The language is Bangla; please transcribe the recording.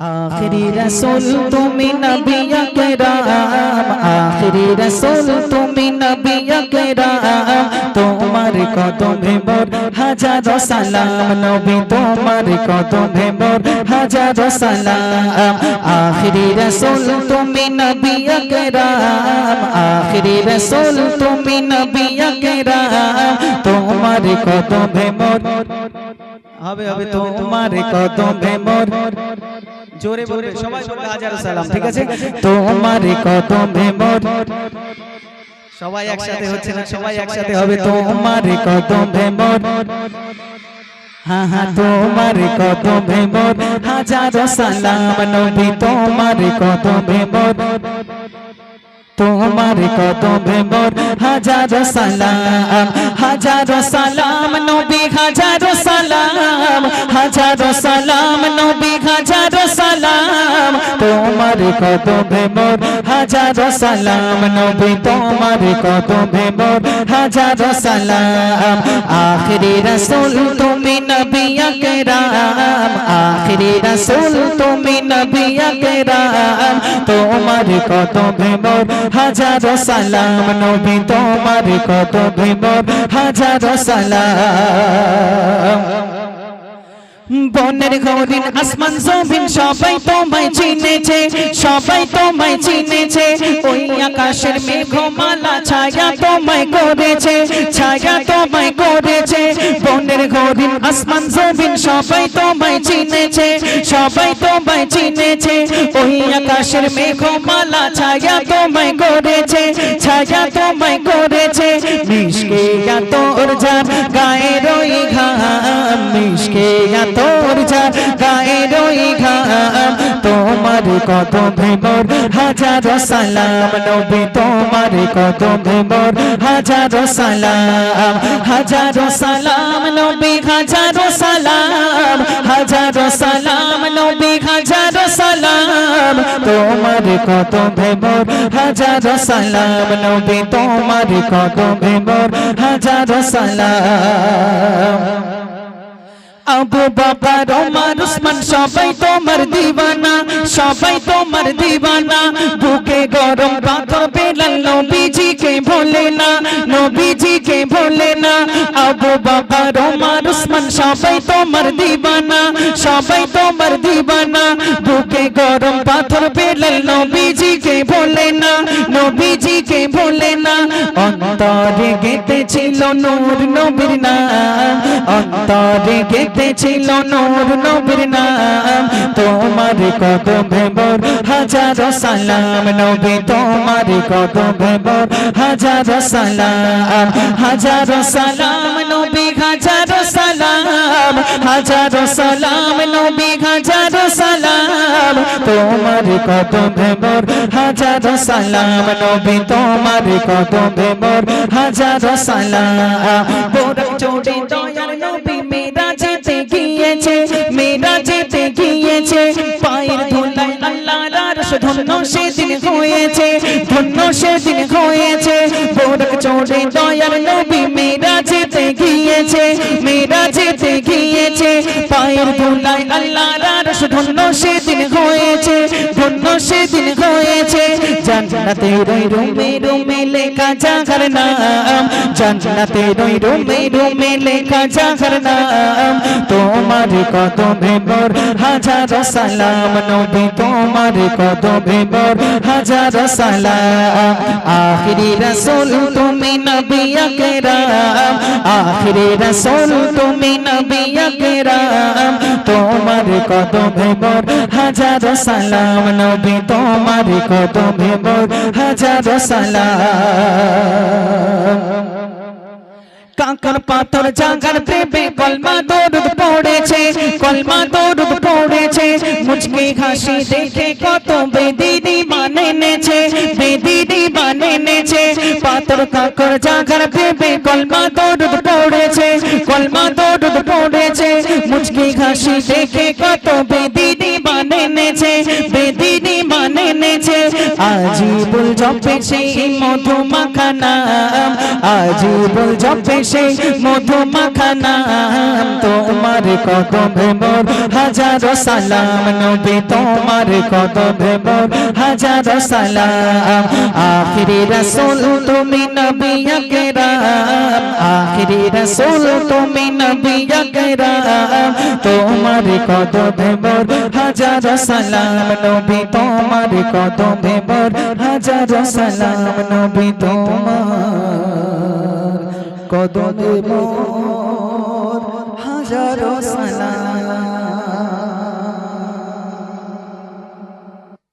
আখরি রসুল তুমি নবী আকরাম আখরি রসুল তুমি নবী আকরাম তোমার কদমে মোর হাজার সালাম। নবী তোমার কদমে মোর হাজার সালাম। আখরি রসুল তুমি নবী আকরাম আখরি রসুল তুমি নবী আকরাম তোমার কদমে মোর হবে হবে তোমার কদমে মোর জোরে বলবে সবাই বলবে হাজার সালাম ঠিক আছে? তোমার কত মোর সবাই একসাথে হচ্ছে না সবাই একসাথে হবে তোমার কত মোর হ্যাঁ হ্যাঁ তোমার কত মোর হাজার সালাম নবী তোমার কত মোর তোমার কদমে মোর হাজার সালাম হাজার সালাম নবী হাজার সালাম হাজার সালাম নবী হাজার সালাম তোমার কদমে মোর হাজার সালাম নবী তোমার কদমে মোর হাজার সালাম আখরি রসুল তুমি নবী আকরাম আখরি রসুল, তুমি নবী আকরাম। তোমার কদমে মোর হাজার সালাম। নবী, তোমার কদমে মোর হাজার সালাম। বনের গরিন আসমান জমিন, সবাই তোমায় চিনেছে, সবাই তোমায় চিনেছে। ওই আকাশের মেঘমালা ছায়া তোমায় করেছে, ছায়া গরিন আসমান জমিন সবাই তোমায় চিনেছে, সবাই তোমায় চিনেছে। ওই আকাশের মেঘমালা ছায়া তোমায় করেছে, ছায়া তোমায় করেছে। মিশকে তোর যান গায়ে রই ঘাম। মিশকে তোর তোমার কত ভেমর, হাজার সালাম নবী, তোমার কত ভেমর, হাজার সালাম হাজার সালাম নবী, হাজার সালাম হাজার সালাম নবী, হাজার সালাম, তোমার কত ভেমর, হাজার সালাম নবী, তোমার কত ভেমর, হাজার সালাম। আবু বাবার ওমর উসমান সবাই তোমার দিওয়ানা সবাই তোমার দিওয়ানা বুকে গরম পাথর বেলাল নবীজিকে ভোলে না নবীজিকে ভোলে না আবু বাবার ওমর উসমান সবাই তোমার দিওয়ানা সবাই তোমার দিওয়ানা বুকে গরম পাথর বেলাল নবীজিকে ভোলে না, নবীজিকে ভোলে না। অন্তরে গেতেছিল নূর নবীর নাম, অন্তরে গেতেছিল নূর নবীর নাম। তোমার কদমে মোর হাজার সালাম, নবী তোমার কদমে মোর হাজার সালাম। হাজার সালাম, নবী হাজার সালাম। হাজার সালাম, নবী হাজার সালাম। তোমার কদমে মোর হাজার সালাম নবী, তোমার কদমে মোর হাজার সালাম। মেরা যেতে গিয়েছে পায়ের ধন্য সেদিন হয়েছে মেরা যেতে গিয়েছে মেরা যেতে গিয়েছে পায়ের সেদিন ধন্য সেদিন হয়েছে। জান্নাতে রই রুমে রুমে লেখা জাগার নাম। জান্নাতে রই রুমে রুমে লেখা জাগার নাম। তোমার কত ভেবর, হাজার সালাম নবী, তোমার কত ভেবর হাজার সালাম। আখিরি রসুল তুমি নবী আকরাম। আখিরি রাসূল তুমি নবী আকরাম। তোমার কত ভেবর হাজার সালাম। নবী তোমার কত ভেবর হাজার সালাম। কাকার পাথর জাগার প্রেমে কলমা দরুদ পড়েছে, কলমা দরুদ পড়েছে। মুচকি হাসি দেখে কত বেদিনী মানে নেছে বেদিনী মানে নেছে পাথর কাকর জাগার প্রেমে কলমা দরুদ পড়েছে, কলমা দরুদ পড়েছে। মুচকি হাসি দেখে কত বেদিনী জপে সেই মধু মাখানা আজীবন জপে সেই মধু মাখানা তোমার কদমে মোর হাজারো সালাম, নবী, তোমার কদমে মোর হাজারো সালাম। আখিরি রাসূল, তুমি নবী আকরাম। আখিরি রাসূল, তুমি নবী আকরাম। তোমার কদমে মোর হাজারো সালাম নবী তোমার কদমে মোর হাজার সালাম নবী তোমার কদমে মোর হাজার সালাম